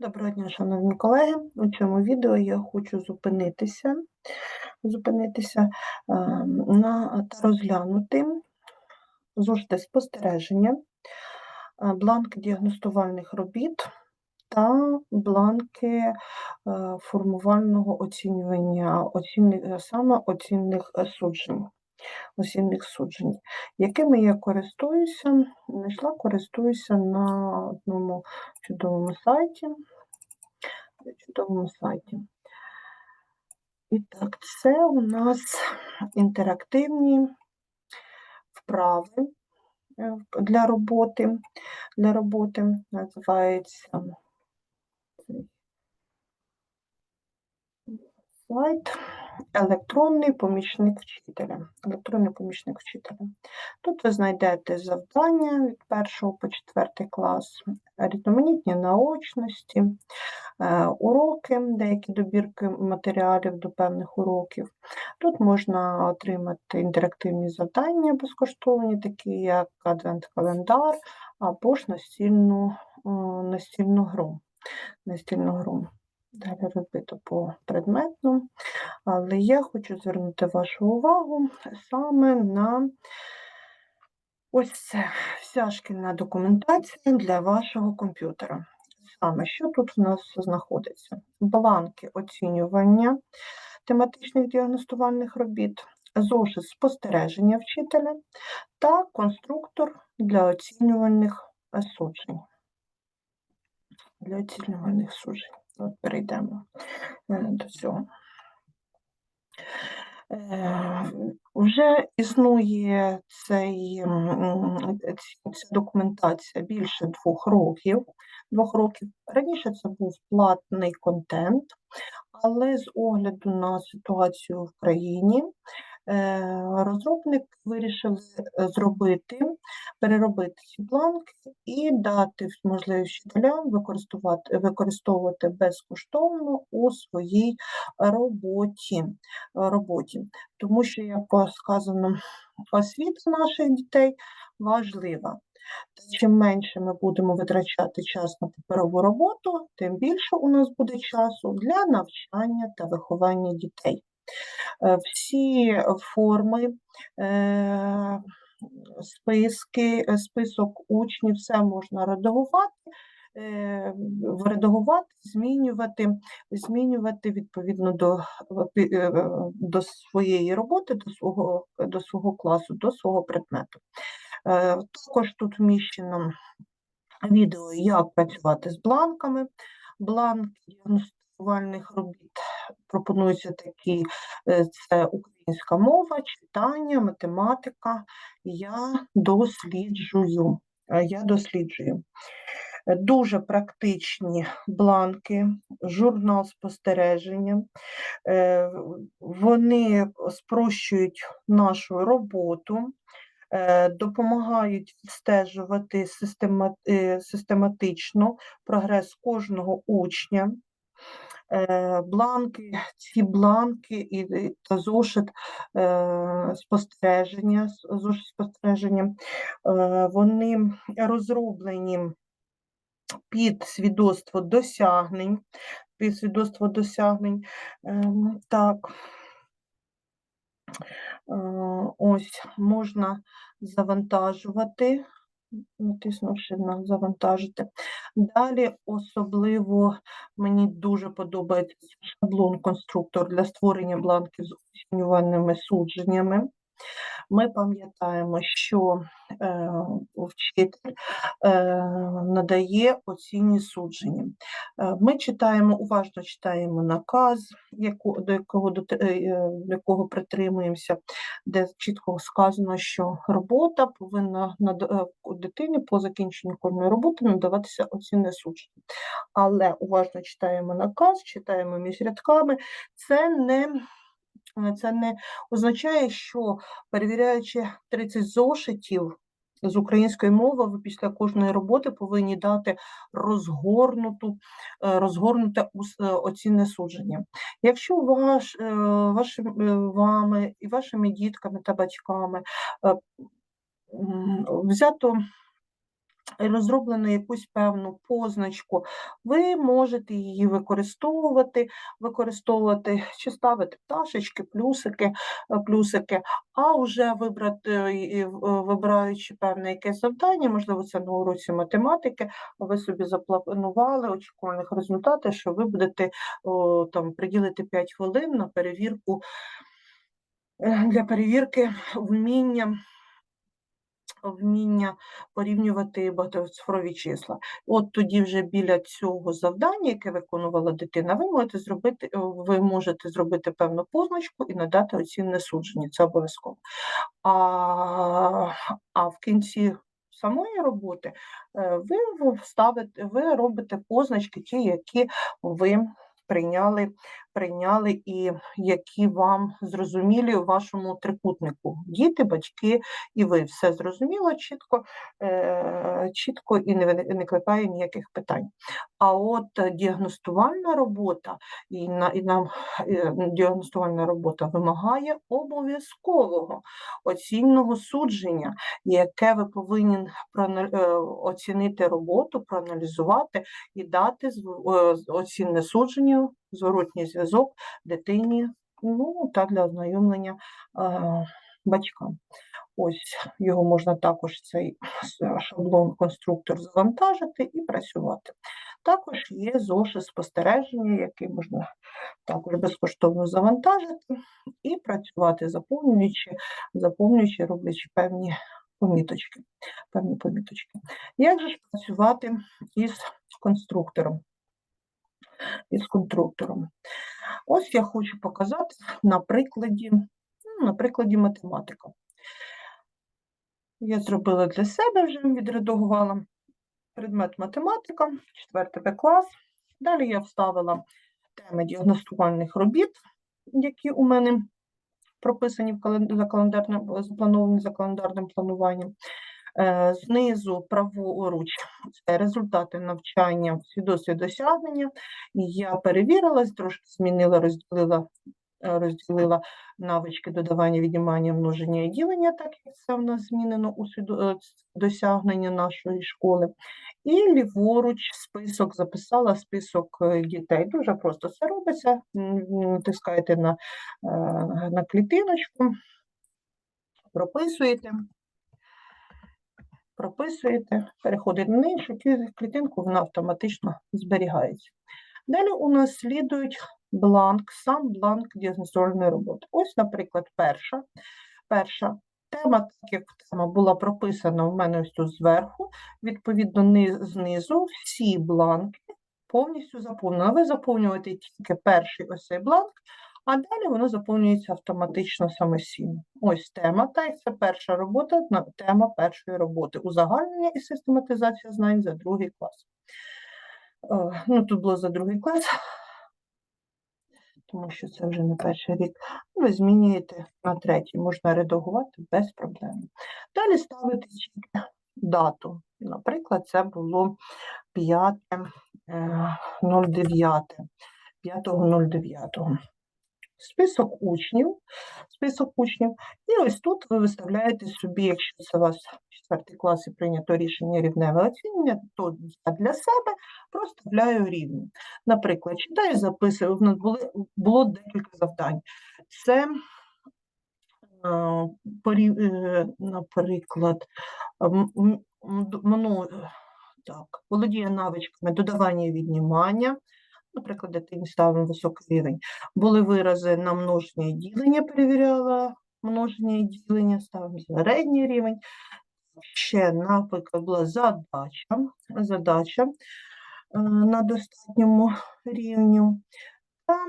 Доброго дня, шановні колеги. У цьому відео я хочу зупинитися, зупинитися е, на та розглянути зошити спостереження, е, бланки діагностувальних робіт та бланки е, формувального оцінювання оцінних, саме оцінних суджень. Оцінних суджень, якими я користуюся, знайшла, користуюся на одному чудовому сайті. Чудовому сайті. І так, це у нас інтерактивні вправи е, для роботи. Для роботи називається сайт електронний помічник вчителя. Електронний помічник вчителя. Тут ви знайдете завдання від 1 по 4 клас, різноманітні наочності, е, уроки, деякі добірки матеріалів до певних уроків. Тут можна отримати інтерактивні завдання безкоштовні, такі як адвент-календар або ж настільну, е, настільну гру. Настільну гру. Далі розбито по предметну, але я хочу звернути вашу увагу саме на ось це вся шкільна документація для вашого комп'ютера. Саме, що тут у нас знаходиться? Бланки оцінювання тематичних діагностувальних робіт, зошит спостереження вчителя та конструктор для оцінювальних суджень. Для оцінювальних суджень. Перейдемо е, до цього. Е, вже існує цей, ця документація більше двох років. Двох років. Раніше це був платний контент, але з огляду на ситуацію в країні розробник вирішив е, зробити, переробити ці бланки і дати можливість вчителям використовувати використовувати безкоштовно у своїй роботі. роботі. Тому що, як сказано, освіта наших дітей важлива. Чим менше ми будемо витрачати час на паперову роботу, тим більше у нас буде часу для навчання та виховання дітей. Е, всі форми, е, списки, е, список учнів, все можна редагувати. Редагувати, змінювати, змінювати відповідно до до своєї роботи, до свого до свого класу, до свого предмету. Також тут вміщено відео, як працювати з бланками, бланки діагностувальних робіт пропонуються такі: е, це українська мова, читання, математика. Я досліджую. Е, я досліджую. Дуже практичні бланки, журнал спостереження, е, вони спрощують нашу роботу, допомагають відстежувати систематично прогрес кожного учня. Е, бланки, ці бланки і та зошит е, спостереження, зошит спостереження, е, вони розроблені під свідоцтво досягнень, під свідоцтво досягнень. Ем, так, ось можна завантажувати натиснувши на завантажити. Далі особливо мені дуже подобається шаблон-конструктор для створення бланків з оцінюваними судженнями. Ми пам'ятаємо, що е, вчитель е, надає оцінні судження. Е, ми читаємо, уважно читаємо наказ, яку, до якого до, е, якого притримуємося, де чітко сказано, що робота повинна над е, дитині по закінченню кожної роботи надаватися оцінне судження. Але уважно читаємо наказ, читаємо між рядками. Це не це не означає, що перевіряючи 30 зошитів з української мови, ви після кожної роботи повинні дати розгорнуту, е, розгорнуте е, оцінне судження. Якщо ваш, е, вашим, вами і вашими дітками та батьками взято розроблено якусь певну позначку, ви можете її використовувати, використовувати чи ставити пташечки, плюсики, е, плюсики, а вже вибрати, е, вибираючи певне якесь завдання, можливо, це на уроці математики, ви собі запланували очікуваних результатів, що ви будете там приділити 5 хвилин на перевірку е, для перевірки вміння вміння порівнювати багатоцифрові числа. От тоді вже біля цього завдання, яке виконувала дитина, ви можете зробити, е, ви можете зробити певну позначку і надати оцінне судження. Це обов'язково. А, а в кінці самої роботи е, ви ставите, ви робите позначки, ті, які ви прийняли, прийняли і які вам зрозумілі у вашому трикутнику. Діти, батьки і ви. Все зрозуміло, чітко, е, чітко і не, виник- не кликає ніяких питань. А от діагностувальна робота і, на, і нам е, діагностувальна робота вимагає обов'язкового оцінного судження, яке ви повинні е, оцінити роботу, проаналізувати і дати оцінне судження, зворотній зв'язок дитині, ну та для ознайомлення е, батькам. Ось його можна також цей шаблон конструктор завантажити і працювати. Також є зошит спостереження, який можна також безкоштовно завантажити і працювати, заповнюючи, заповнюючи, роблячи певні поміточки. Певні поміточки. Як же ж працювати із конструктором? Із конструктором. Ось я хочу показати на прикладі, ну, на прикладі математика. Я зробила для себе вже відредагувала предмет математика, 4 клас. Далі я вставила теми діагностувальних робіт, які у мене прописані в кален- календарним, заплановані за календарним плануванням. Е, Знизу праворуч результати навчання, свідоцтві досягнення. Я перевірила, трошки змінила, розділила, е, розділила навички додавання, віднімання, множення і ділення, так як це в нас змінено у е, досягнення нашої школи. І ліворуч список записала список дітей. Дуже просто це робиться. М, Натискаєте на, на клітиночку, прописуєте прописуєте, переходите на іншу клітинку, вона автоматично зберігається. Далі у нас слідують бланк, сам бланк діагностувальної роботи. Ось, наприклад, перша. Перша тема, так як тема була прописана у мене ось тут зверху, відповідно, ни- знизу всі бланки повністю заповнені. Ви заповнюєте тільки перший ось цей бланк, а далі воно заповнюється автоматично самостійно. Ось тема, та й це перша робота, тема першої роботи. Узагальнення і систематизація знань за другий клас. Е, Ну, тут було за другий клас, тому що це вже не перший рік. Ви змінюєте на третій, можна редагувати без проблем. Далі ставите тільки дату. Наприклад, це було 5.09. 5.09. Список учнів, список учнів. І ось тут ви виставляєте собі, якщо це у вас 4 клас прийнято рішення рівневе оцінювання, то я для себе проставляю рівні. Наприклад, читаю, записую, в нас були, було декілька завдань. Це, е, е, наприклад, д- мно- так, володіє навичками додавання і віднімання, наприклад, ставимо високий рівень. Були вирази на множення і ділення, перевіряла множення і ділення, ставимо середній рівень. Ще, наприклад, була задача, задача е, на достатньому рівні. Там,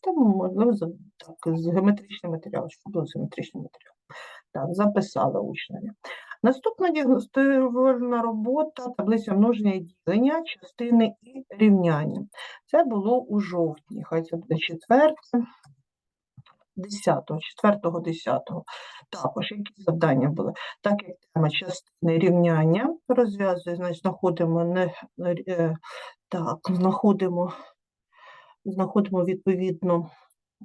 там можливо, так, з геометричний матеріал, що було з геометричний матеріал. Так, записала учневі. Наступна діагностувальна робота, таблиця множення і ділення, частини і рівняння. Це було у жовтні, хай це буде четверте, 10, 4, 10. Також які завдання були? Так як тема частини рівняння розв'язує, значить знаходимо не е, так, знаходимо, знаходимо відповідно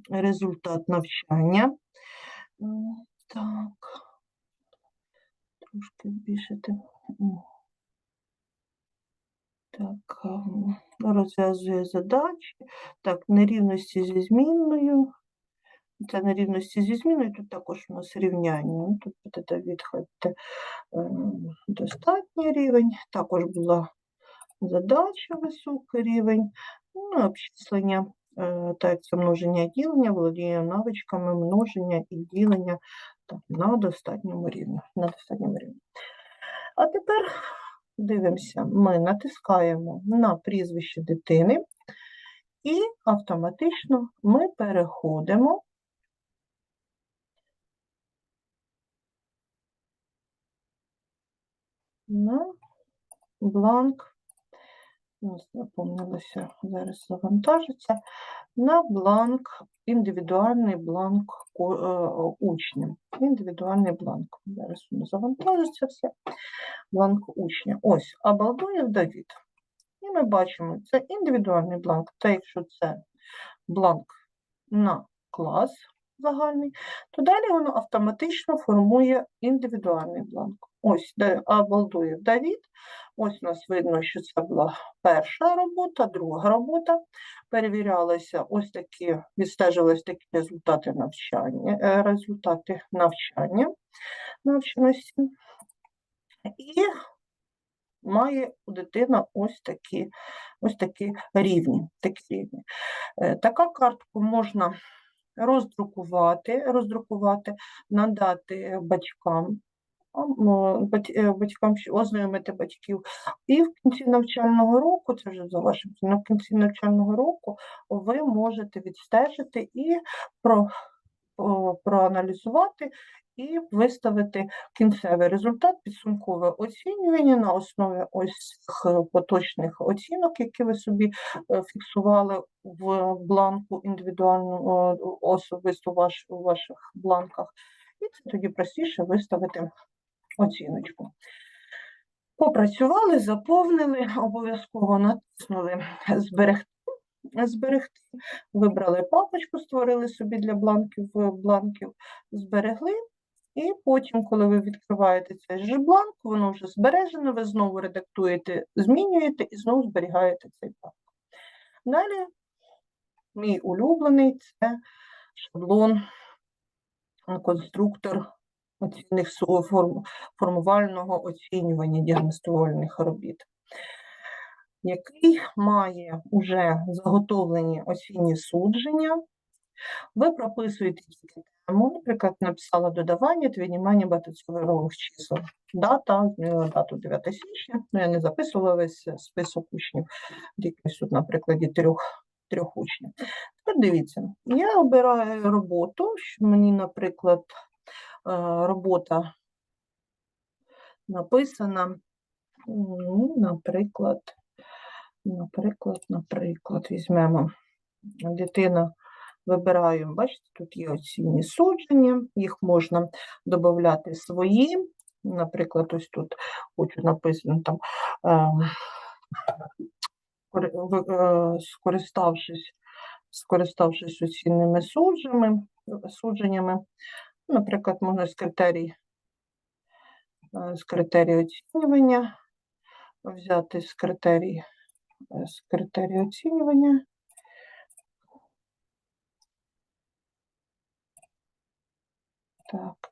результат навчання. Так. Трошки збільшити. Так, розв'язує задачі. Так, нерівності зі змінною. Це нерівності зі зміною, тут також у нас рівняння. Ну, Тут будете відходити ем, достатній рівень. Також була задача високий рівень. Ну, обчислення, так це множення і ділення, володіє навичками множення і ділення на достатньому рівні. На достатньому рівні. А тепер дивимося, ми натискаємо на прізвище дитини і автоматично ми переходимо на бланк. Ось Напомнилося, зараз завантажиться. На бланк, індивідуальний бланк е, учня. Індивідуальний бланк. Зараз воно завантажиться все. Бланк учня. Ось, Абалдуєв Давід. І ми бачимо, це індивідуальний бланк. Та якщо це бланк на клас загальний, то далі воно автоматично формує індивідуальний бланк. Ось де Абалдуєв Давід. Ось у нас видно, що це була перша робота, друга робота. Перевірялися ось такі, відстежувалися такі результати навчання, е, результати навчання навченості. І має у дитина ось такі, ось такі рівні. Такі рівні. Е, Така картку можна роздрукувати, роздрукувати, надати батькам, а, м, е, батькам ознайомити батьків. І в кінці навчального року, це вже за вашим, на кінці навчального року ви можете відстежити і про, проаналізувати і виставити кінцевий результат, підсумкове оцінювання на основі ось цих е, поточних оцінок, які ви собі е, фіксували в бланку індивідуального е, особисто ваш, у ваших бланках. І це тоді простіше виставити оціночку. Попрацювали, заповнили, обов'язково натиснули зберегти. Зберегти, вибрали папочку, створили собі для бланків бланків, зберегли, і потім, коли ви відкриваєте цей же бланк, воно вже збережено, ви знову редактуєте, змінюєте і знову зберігаєте цей бланк. Далі, мій улюблений це шаблон, конструктор оцінних формувального оцінювання діагностувальних робіт, який має уже заготовлені оцінні судження. Ви прописуєте тільки тему, наприклад, написала додавання та віднімання багатоцифрових чисел. Дата, змінила дату 9 січня. Ну, я не записувала весь е, список учнів, ось тут, на прикладі трьох, трьох учнів. Тепер дивіться, я обираю роботу, що мені, наприклад, е, робота написана, ну, наприклад, наприклад, наприклад, візьмемо дитина вибираємо, бачите, тут є оцінні судження, їх можна додати свої. Наприклад, ось тут хочу написано там, е, е, скориставшись, скориставшись оцінними судженнями, судженнями, наприклад, можна з критерій, е, з критерій оцінювання, взяти з критерій, з критерій оцінювання. Так,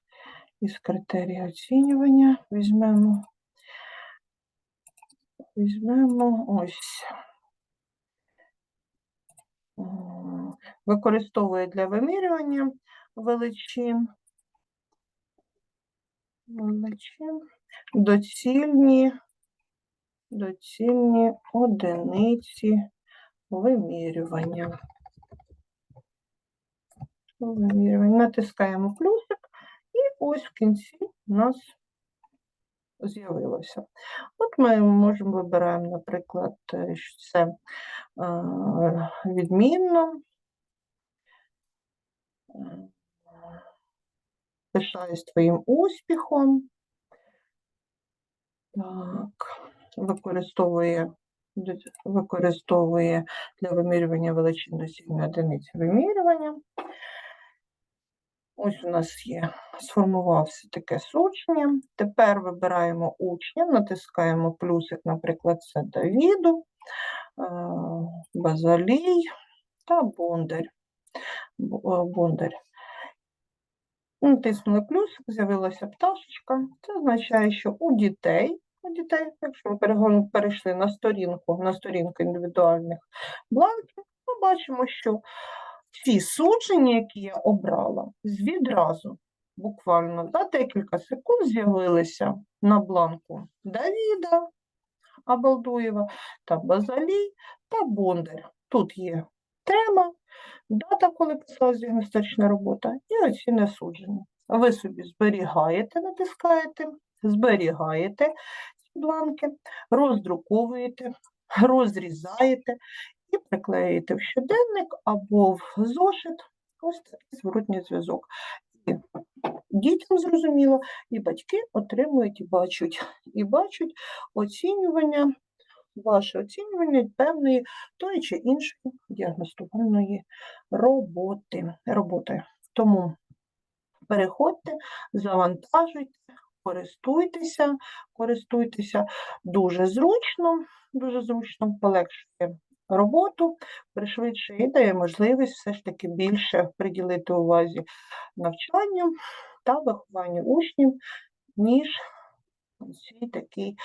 із критерії оцінювання візьмемо. Візьмемо ось. Використовує для вимірювання величин. Величин. Доцільні, доцільні одиниці вимірювання. Вимірювання. Натискаємо плюсик, ось в кінці у нас з'явилося. От ми можемо вибираємо, наприклад, е, що це е, відмінно. Е, Пишаюсь твоїм успіхом. Так, використовує, використовує для вимірювання величин доцільної одиниці вимірювання. Ось у нас є сформувався таке судження. Тепер вибираємо учня, натискаємо плюсик, наприклад, це Давіду, е, Базалій та Бондар. Е, Бондар. Натиснули плюсик, з'явилася пташечка. Це означає, що у дітей, у дітей, якщо перегон- перейшли на сторінку, на сторінку індивідуальних бланків, ми бачимо, що ці судження, які я обрала, відразу, буквально за декілька секунд з'явилися на бланку Давіда Абалдуєва та Базалій та Бондар. Тут є тема, дата, коли писалась діагностична робота, і оцінне судження. Ви собі зберігаєте, натискаєте, зберігаєте ці бланки, роздруковуєте, розрізаєте і приклеюєте в щоденник або в зошит. Ось такий зворотній зв'язок. Дітям зрозуміло, і батьки отримують і бачать, і бачать оцінювання, ваше оцінювання певної тої чи іншої діагностувальної роботи. роботи. Тому переходьте, завантажуйте, користуйтеся, користуйтеся дуже зручно, дуже зручно полегшує роботу, пришвидшує і дає можливість все ж таки більше приділити увазі навчанню та вихованню учнів, ніж цій такій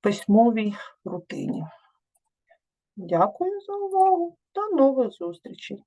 письмовій рутині. Дякую за увагу. До нових зустрічей!